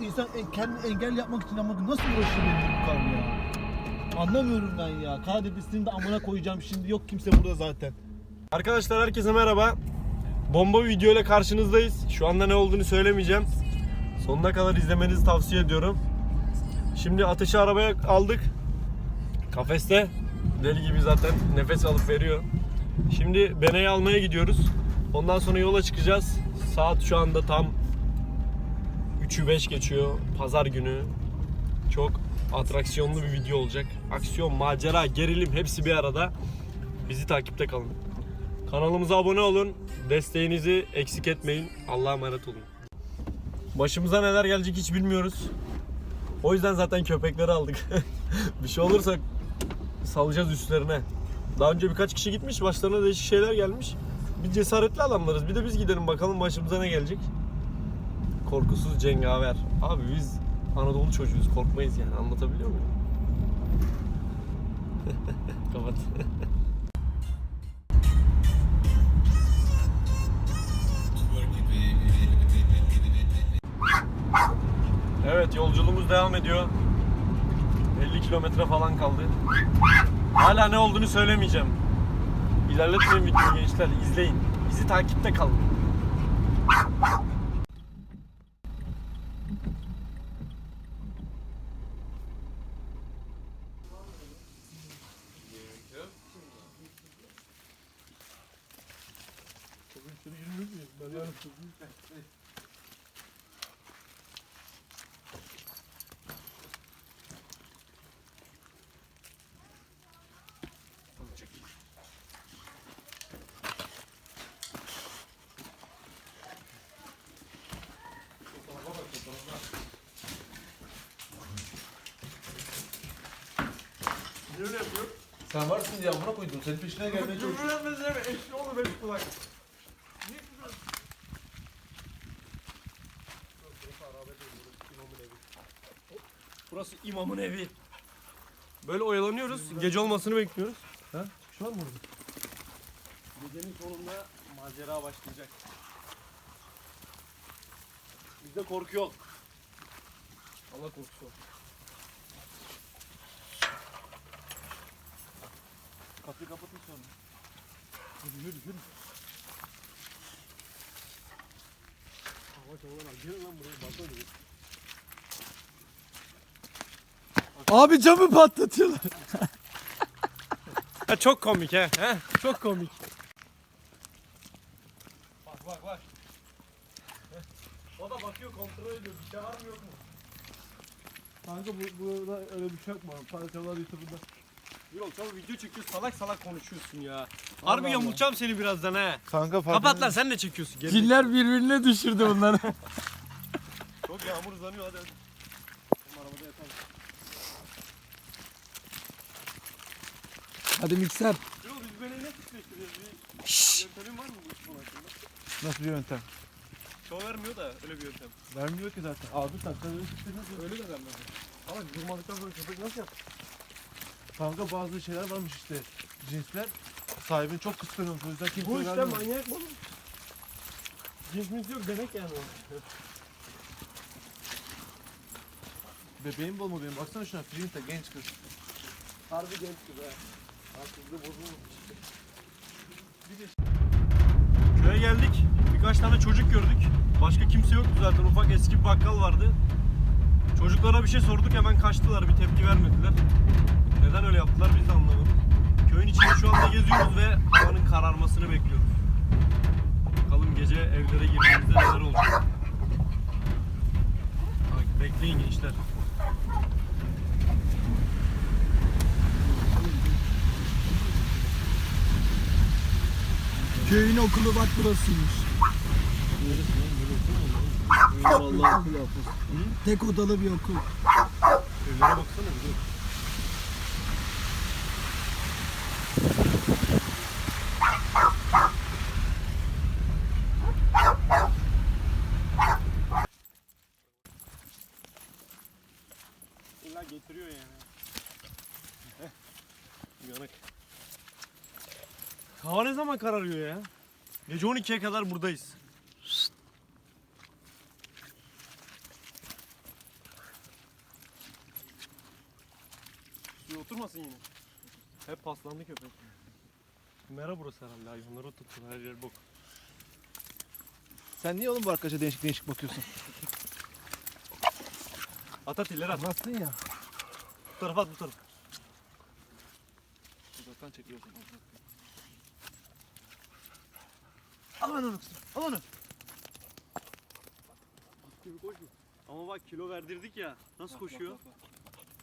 bu insan en- kendini engel yapmak için ama nasıl uğraşıyor bu kadar ya? Anlamıyorum ben ya. Karadeniz de amına koyacağım şimdi. Yok kimse burada zaten. Arkadaşlar herkese merhaba. Bomba video ile karşınızdayız. Şu anda ne olduğunu söylemeyeceğim. Sonuna kadar izlemenizi tavsiye ediyorum. Şimdi ateşi arabaya aldık. Kafeste deli gibi zaten nefes alıp veriyor. Şimdi Bene'yi almaya gidiyoruz. Ondan sonra yola çıkacağız. Saat şu anda tam 3'ü 5 geçiyor. Pazar günü. Çok atraksiyonlu bir video olacak. Aksiyon, macera, gerilim hepsi bir arada. Bizi takipte kalın. Kanalımıza abone olun. Desteğinizi eksik etmeyin. Allah'a emanet olun. Başımıza neler gelecek hiç bilmiyoruz. O yüzden zaten köpekleri aldık. bir şey olursa salacağız üstlerine. Daha önce birkaç kişi gitmiş, başlarına değişik şeyler gelmiş. Biz cesaretli adamlarız. Bir de biz gidelim bakalım başımıza ne gelecek. Korkusuz cengaver. Abi biz Anadolu çocuğuyuz. Korkmayız yani. Anlatabiliyor muyum? Kapat. Evet yolculuğumuz devam ediyor. 50 kilometre falan kaldı. Hala ne olduğunu söylemeyeceğim. İlerletmeyin videoyu gençler. izleyin. Bizi takipte kalın. Sen varsın diye amına koydum. Senin peşine gelmeye çalışıyorum. Burası imamın evi. Böyle oyalanıyoruz. Gece olmasını bekliyoruz. Ha? Çıkış var mı orada? Gecenin sonunda macera başlayacak. Bizde korku yok. Allah korkusu yok. Yürü yürü yürü. Gelin lan buraya. Öyle. Abi camı patlatıyorlar. Ha çok komik he. he? Çok komik. Bak bak bak. O da bakıyor kontrol ediyor. Bir şey var mı yok mu? Kanka bu, burada öyle bir şey yok mu? Parçalar YouTube'da. Yürol çabuk video çekiyorsun salak salak konuşuyorsun ya. Harbi yamulacağım seni birazdan he. Kanka Kapat lan sen de çekiyorsun. Geri. Ciller birbirine düşürdü bunları. Çok yağmur uzanıyor hadi. hadi. Arabada yatalım. Hadi mikser. Yürol biz beni ne titreştiriyoruz? Bir yöntemin var mı bu iş konusunda? Nasıl bir yöntem? Çoğu vermiyor da öyle bir yöntem. Vermiyor ki zaten. Abi takları Öyle de vermez. Ama durmadıktan sonra köpek nasıl yap? Kanka bazı şeyler varmış işte. Cinsler sahibini çok kıskanıyormuş. O yüzden kimse Bu işte vermiyor. manyak bu. Cinsimiz yok demek yani o. Bebeğim bu mu benim? Baksana şuna Flinta genç kız. Harbi genç gibi ha. Akıllı bozulmuş. Köye geldik. Birkaç tane çocuk gördük. Başka kimse yoktu zaten. Ufak eski bir bakkal vardı. Çocuklara bir şey sorduk hemen kaçtılar. Bir tepki vermediler. Neden öyle yaptılar biz de anlamadık. Köyün içinde şu anda geziyoruz ve havanın kararmasını bekliyoruz. Bakalım gece evlere girdiğimizde neler olacak. Bak, Bekleyin gençler. Köyün okulu bak burasıymış. Allah Tek odalı bir okul. Evlere baksana bir dur. götürüyor yani. Yanık. Hava ne zaman kararıyor ya? Gece 12'ye kadar buradayız. Suya oturmasın yine. Hep paslandı köpek. Mera burası herhalde hayvanları tuttu her yer bok. Sen niye oğlum bu arkadaşa değişik değişik bakıyorsun? At at ileri at. Nasılsın ya? Bu tarafa at bu tarafa. Uzaktan çekiyorsun. Al lan onu kızım. Al onu. At gibi koşuyor. Ama bak kilo verdirdik ya. Nasıl koşuyor?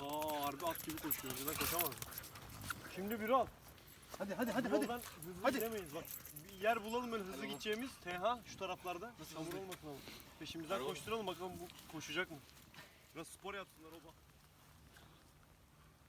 Aa harbi at gibi koşuyor. Önceden koşamaz. Şimdi bir al. Hadi hadi hadi hadi. yoldan hızlı Hadi. gidemeyiz bak. Bir yer bulalım böyle hızlı Hadi gideceğimiz. TH şu taraflarda. Nasıl Çamur olmasın ama. Peşimizden koşturalım bakalım bu koşacak mı? Biraz spor yapsınlar oba.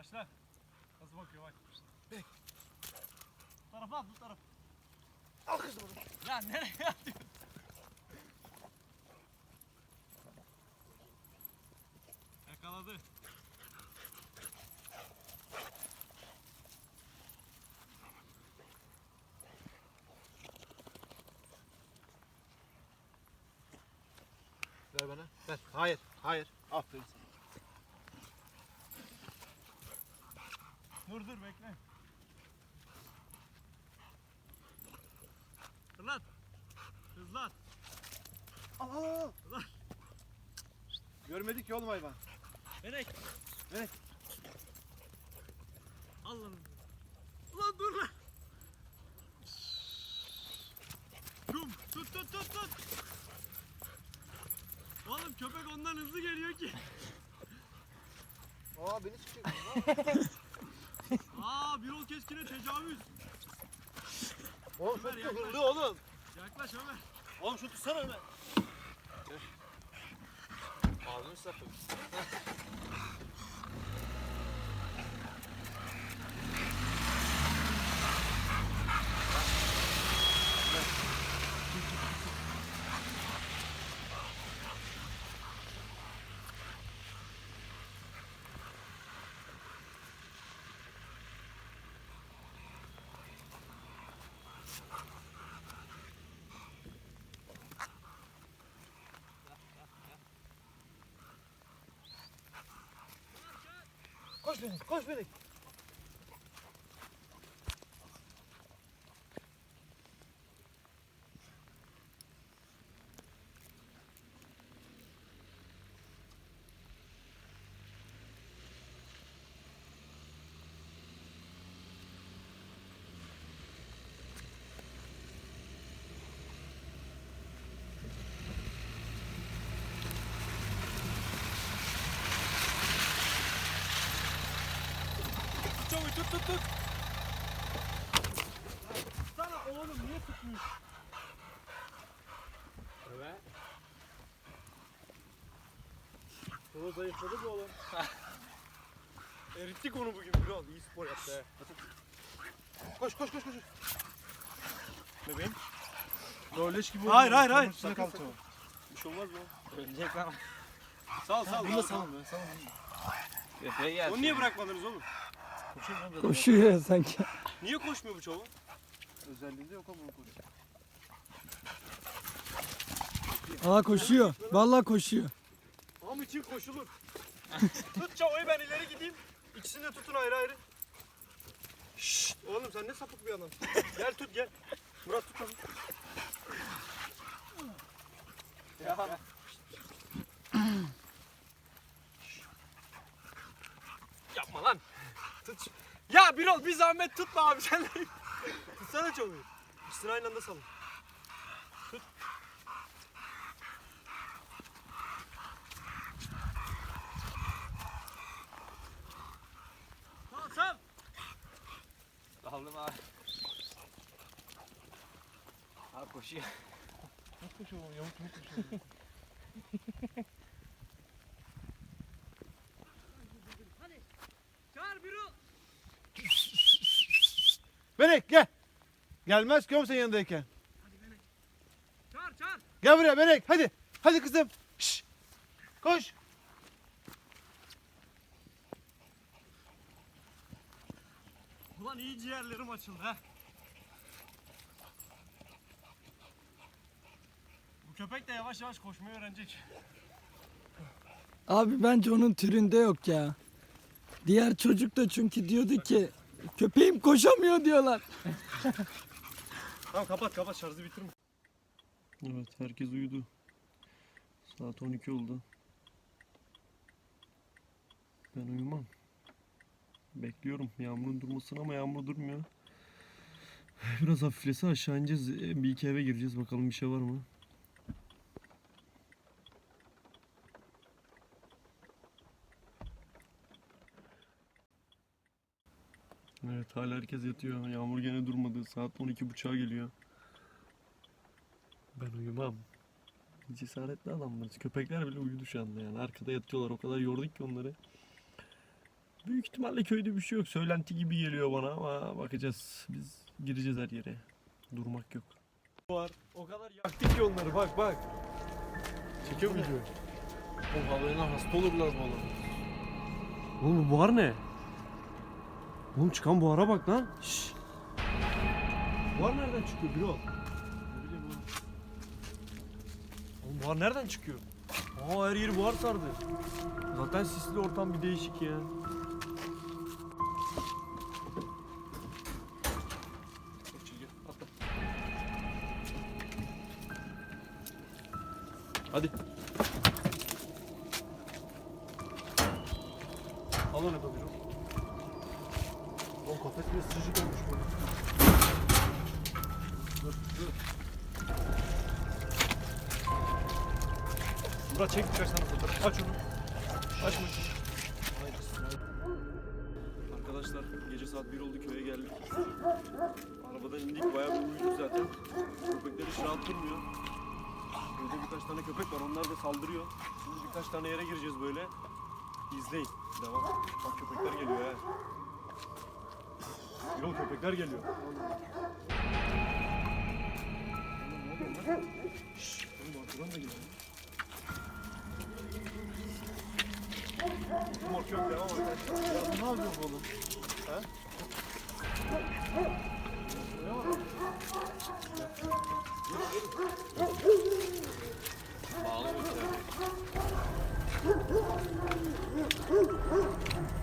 Başla. Nasıl bakıyor bak. Bek. Bu tarafa at bu tarafa. Al kızım onu. Ya nereye atıyorsun? Yakaladı. Ver bana. Ver. Hayır. Hayır. Aferin sana. Dur dur bekle. Fırlat. Hızlat. Al. Lan. Görmedik ki oğlum hayvan. Melek. Melek. Al lan. Ulan dur lan. Rum. Tut tut tut tut. Oğlum köpek ondan hızlı geliyor ki. Aa beni sıkıyor. Aa bir ol keskine tecavüz. oğlum Ömer, çok yaklaş. kıvırdı oğlum. Yaklaş Ömer. Oğlum şu tutsana Ömer. Ağzını sakın. Koş beni, koş beni. Çabuk tut tut tut. Sana oğlum niye tutmuş? Evet. Sonra zayıfladı mı oğlum? Erittik onu bugün biraz. İyi spor yaptı he. Koş koş koş koş. Bebeğim. Rolleş gibi Hayır, hayır, hayır. Sakın Sakın, sakın. Bir şey olmaz mı? Ölecek lan. Sal sal. Bunu da sal. salın be, salın. Köpeğe gel. Onu niye bırakmadınız oğlum? Koşuyor ya sanki. Niye koşmuyor bu çabuk? Özelliğinde yok ama bunu koşuyor. Aa koşuyor. Vallahi koşuyor. Am için koşulur. Tut çavuğu ben ileri gideyim. İkisini de tutun ayrı ayrı. Şşt, oğlum sen ne sapık bir adamsın. gel tut gel. Murat tut onu. Ya. Yapma lan. Tut. Ya bir ol bir zahmet tutma abi sen. Tutsana çavuğu. İkisini aynı anda salın. Tut. Sal sal. Aldım abi. Abi koşuyor. Nasıl koşuyor oğlum? Yamuk yamuk koşuyor. Çağır bir ol. Melek gel. Gelmez ki oğlum senin yanındayken. Çağır çağır. Gel buraya Melek hadi. Hadi kızım. Şşş. Koş. Ulan iyi ciğerlerim açıldı ha. Bu köpek de yavaş yavaş koşmayı öğrenecek. Abi bence onun türünde yok ya. Diğer çocuk da çünkü diyordu ki köpeğim koşamıyor diyorlar. Tamam kapat kapat şarjı bitirme. Evet herkes uyudu. Saat 12 oldu. Ben uyumam. Bekliyorum yağmurun durmasını ama yağmur durmuyor. Biraz hafiflese aşağı ineceğiz. E, Bir iki eve gireceğiz bakalım bir şey var mı? Evet hala herkes yatıyor. Yağmur gene durmadı. Saat 12.30'a geliyor. Ben uyumam. Cesaretli adamlarız. Köpekler bile uyudu şu anda yani. Arkada yatıyorlar. O kadar yorduk ki onları. Büyük ihtimalle köyde bir şey yok. Söylenti gibi geliyor bana ama bakacağız. Biz gireceğiz her yere. Durmak yok. Var. O kadar yaktık ki onları. Bak bak. Çekiyor mu? O havayla hasta olurlar valla. Oğlum bu buhar ne? Oğlum çıkan buhara bak lan. Şşş. Buhar nereden çıkıyor bro? Ne bileyim oğlum. Oğlum buhar nereden çıkıyor? Aa her yeri buhar sardı. Zaten sisli ortam bir değişik ya. Hadi. Murat çek tane fotoğraf. Aç onu. Açma. Arkadaşlar gece saat 1 oldu köye geldik. Arabadan indik bayağı bir uyuduk zaten. Köpekler hiç rahat durmuyor. Köyde birkaç tane köpek var onlar da saldırıyor. Şimdi birkaç tane yere gireceğiz böyle. İzleyin. Devam. Bak köpekler geliyor ha. Yol köpekler geliyor. Şşş, oğlum arkadan da geliyor. Devam arkadaşlar. Ya ne yapıyorsun oğlum?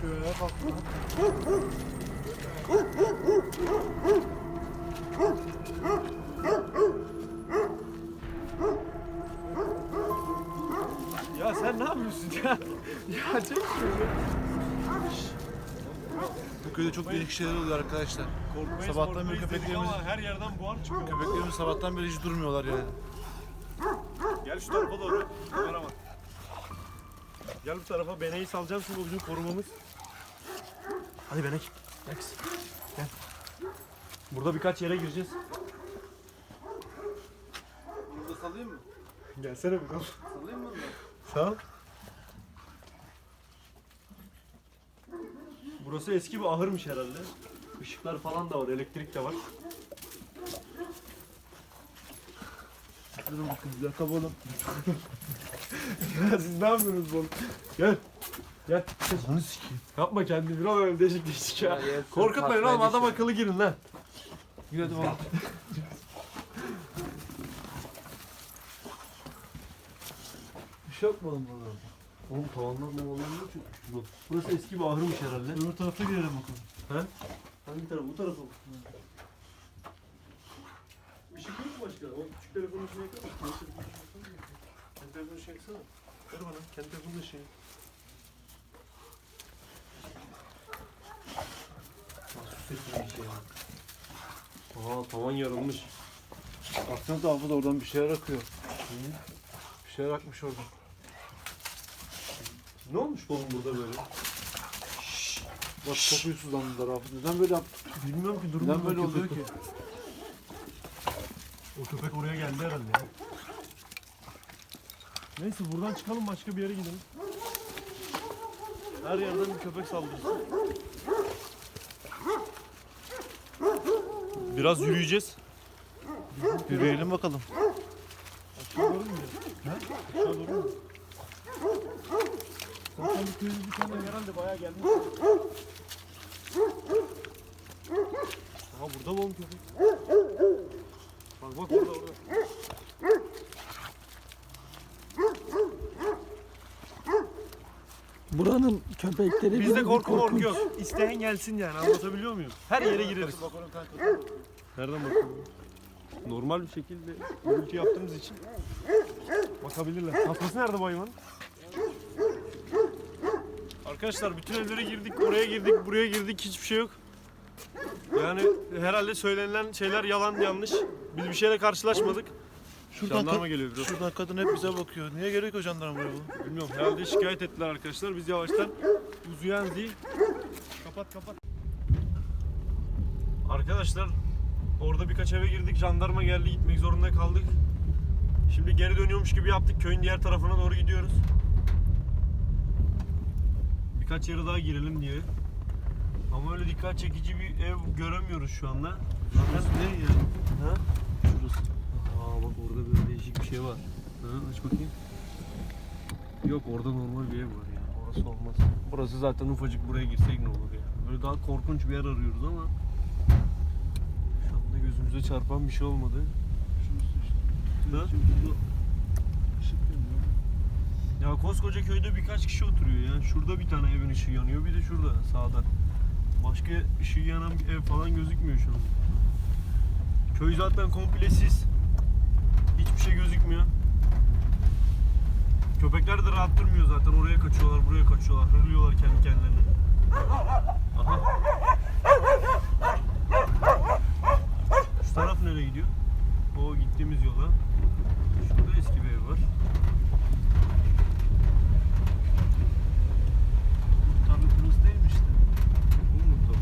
Köye bak lan. Ya köyde çok değişik şeyler oluyor arkadaşlar. Korkmayız, Sabahtan beri köpeklerimiz- her yerden buhar çıkıyor. Köpeklerimiz sabahtan beri hiç durmuyorlar yani. Gel şu tarafa doğru. Kameraman. Gel bu tarafa. Beneyi salacağım şimdi o bizim korumamız. Hadi Benek. Next. Gel. Burada birkaç yere gireceğiz. Burada salayım mı? Gelsene bakalım. Salayım mı Sağ ol. Burası eski bir ahırmış herhalde. Işıklar falan da var, elektrik de var. Dur bakın bir dakika oğlum. Ya siz ne yapıyorsunuz oğlum? Gel. Gel. Onu sikeyim. Yapma kendini bir an öyle değişik değişik ya. Ya, ya, Korkutmayın oğlum adam akıllı girin lan. Gir hadi oğlum. Bir şey yok mu oğlum burada? Oğlum tavanlar mavanlar ne çok Bak burası eski bir ahırmış herhalde. Öbür tarafa girelim bakalım. He? Hangi taraf? Bu tarafa mı? Bir şey yok mu başka? O küçük telefonun içine yakar mısın? Kendi telefonun içine yaksana. Ver bana. Kendi telefonun içine. Nasıl sürekli bir şey ya? Aa tavan yarılmış. Baksanıza hafız oradan bir şeyler akıyor. Bir şeyler akmış oradan. Ne olmuş oğlum burada böyle? Bak çok huysuzlandılar hafız. Neden böyle? Bilmiyorum ki durum Neden böyle oluyor ki? O köpek oraya geldi herhalde ya. Neyse buradan çıkalım başka bir yere gidelim. Her yerden bir köpek saldırısı. Biraz yürüyeceğiz. Yürüyelim bakalım. Aşağı doğru mu gidelim? Aşağı doğru mu? Zaten bir köyün bir tane herhalde bayağı gelmiş. Aha burada mı oğlum köpek? Bak bak orada orada. Buranın köpekleri Bizde bile bir korku korkunç. yok. İsteyen gelsin yani anlatabiliyor muyum? Her yere gireriz. Kanka. Nereden bakıyorum? Normal bir şekilde gürültü yaptığımız için bakabilirler. Kafası nerede bu hayvanın? Arkadaşlar bütün evlere girdik, oraya girdik, buraya girdik hiçbir şey yok. Yani herhalde söylenilen şeyler yalan yanlış. Biz bir şeyle karşılaşmadık. Şuradan, Jandarma ka- geliyor biraz. şuradan kadın hep bize bakıyor. Niye gerek o jandarmaya bu? Bilmiyorum herhalde şikayet ettiler arkadaşlar. Biz yavaştan uzuyan değil. Kapat kapat. Arkadaşlar orada birkaç eve girdik. Jandarma geldi gitmek zorunda kaldık. Şimdi geri dönüyormuş gibi yaptık. Köyün diğer tarafına doğru gidiyoruz. Birkaç yere daha girelim diye. Ama öyle dikkat çekici bir ev göremiyoruz şu anda. Şurası ne ya? Ha? Şurası. Aa bak orada böyle değişik bir şey var. Ha, aç bakayım. Yok orada normal bir ev var ya. Orası olmaz. Burası zaten ufacık buraya girsek ne olur ya. Böyle daha korkunç bir yer arıyoruz ama şu anda gözümüze çarpan bir şey olmadı. Şurası işte. Ha? Şimdi burada ışık yanıyor. Ya koskoca köyde birkaç kişi oturuyor ya. Şurada bir tane evin ışığı yanıyor bir de şurada sağda. Başka ışığı yanan bir ev falan gözükmüyor şu an. Köy zaten komple sis. Hiçbir şey gözükmüyor. Köpekler de rahat durmuyor zaten. Oraya kaçıyorlar, buraya kaçıyorlar. Hırlıyorlar kendi kendilerine. Aha. Şu taraf nereye gidiyor? O gittiğimiz yola. Şurada eski bir ev var. Tabii burası değil mi işte? Bu mu tabii?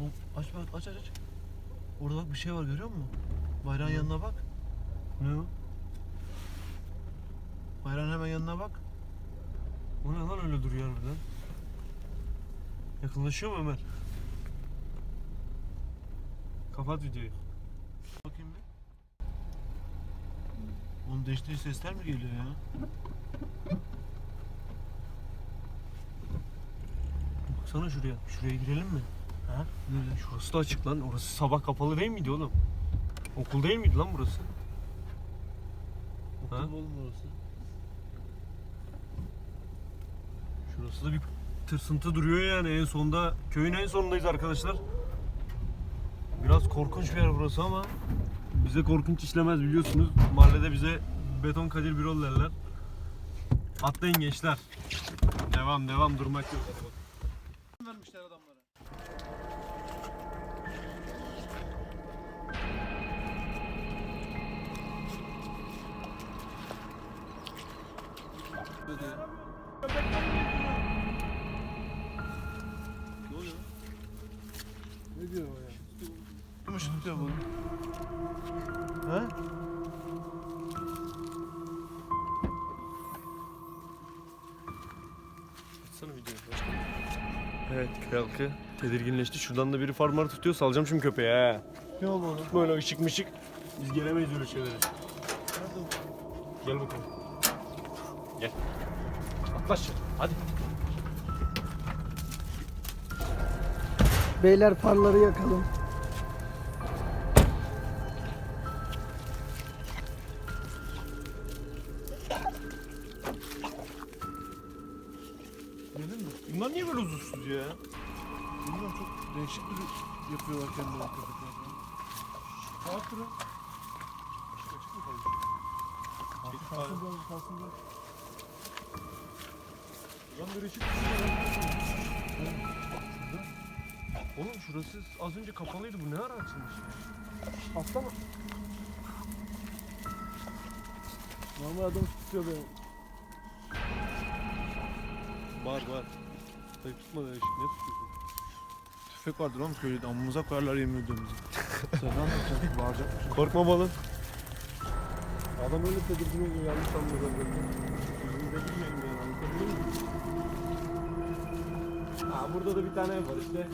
Oğlum, Aç bak aç aç aç. Orada bak bir şey var görüyor musun? Bayrağın yanına bak. Ne o? Bayrağın hemen yanına bak. O ne lan öyle duruyor harbiden? Yakınlaşıyor mu Ömer? Kapat videoyu. Bakayım bir. Onun değiştiği sesler mi geliyor ya? Baksana şuraya. Şuraya girelim mi? Ha? Şurası da açık lan. Orası sabah kapalı değil miydi oğlum? Okul değil miydi lan burası? Ha? Okul oğlum orası. Şurası da bir tırsıntı duruyor yani en sonda. Köyün en sonundayız arkadaşlar. Biraz korkunç bir yer burası ama bize korkunç işlemez biliyorsunuz. Mahallede bize beton kadir birol derler. Atlayın gençler. Devam devam durmak yok. Tutuyor bu? He? Açsana videoyu. Evet köy halkı tedirginleşti. Şuradan da biri farmar tutuyor. Salacağım şimdi köpeğe ha. Ne oldu oğlum? Böyle ışık mışık. Biz gelemeyiz öyle şeylere. Nerede bu? Gel bakalım. Gel. Atla aşağı. Hadi. Beyler farları yakalım. Yapıyorlar kendileri köpekler. Rahat durun. Açık mı kalıyor? Kalsın kalsın kalsın biraz. Lan bir ışık Oğlum şurası az önce kapalıydı. Bu ne ara açılmış? Atlama. Normal adam tutuyor beni. Var var. Dayı tutma da ışık ne tutuyorsun? Tüfek vardır oğlum köyde amımıza koyarlar yemin ediyorum bizi. Sen ne anlatacaksın? Bağıracak? Korkma balım. Adam öyle tedirgin oluyor yanlış anlıyor zaten. Yüzümüze gülmeyin yani anlatabiliyor muyum? Aa burada da bir tane ev var işte.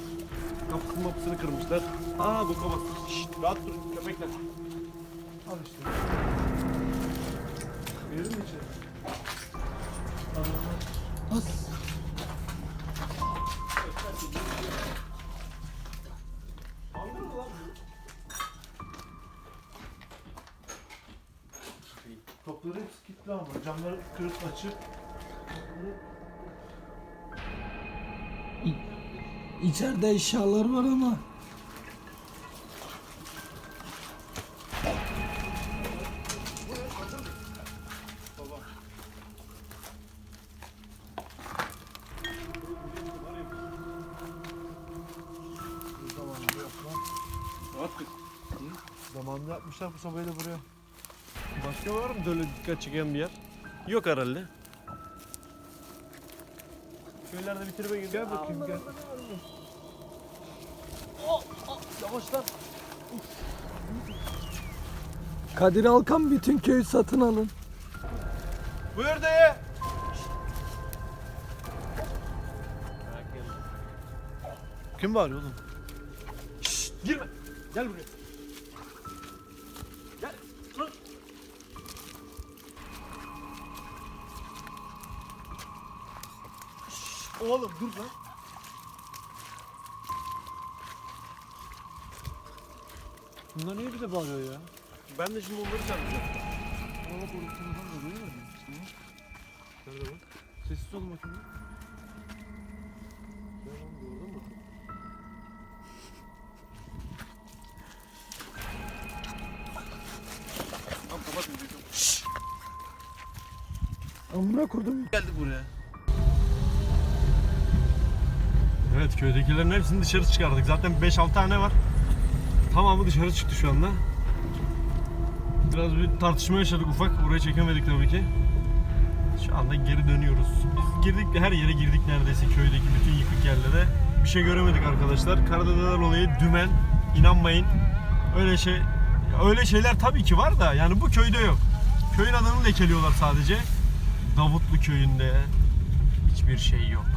Kapısının mapısını kırmışlar. Aa bastı. Şşt rahat durun köpekler. Al işte. Verir mi içeri? As. Camları kırıp açıp İçeride eşyalar var ama. zamanında yapmışlar bu sobayı da buraya. Başka var mı böyle dikkat çeken bir yer? Yok herhalde. Köylerde bitirme gibi. Gel bakayım gel. Yavaş lan. Kadir Alkan bütün köyü satın alın. Buyur dayı. Kim bağırıyor oğlum? Şşt, girme. Gel buraya. Oğlum dur lan. Bunlar niye bize bağırıyor ya? Ben de şimdi onları çağıracağım. Bana bak orada telefon da duyuyor musun? Nerede bak? Sessiz olun bakayım. Tamam kapat videoyu. Amına kurdum. Geldik buraya. Evet köydekilerin hepsini dışarı çıkardık. Zaten 5-6 tane var. Tamamı dışarı çıktı şu anda. Biraz bir tartışma yaşadık ufak. Buraya çekemedik tabii ki. Şu anda geri dönüyoruz. Biz girdik her yere girdik neredeyse köydeki bütün yıkık yerlere. Bir şey göremedik arkadaşlar. Karadedeler olayı dümen. İnanmayın. Öyle şey öyle şeyler tabii ki var da yani bu köyde yok. Köyün adını lekeliyorlar sadece. Davutlu köyünde hiçbir şey yok.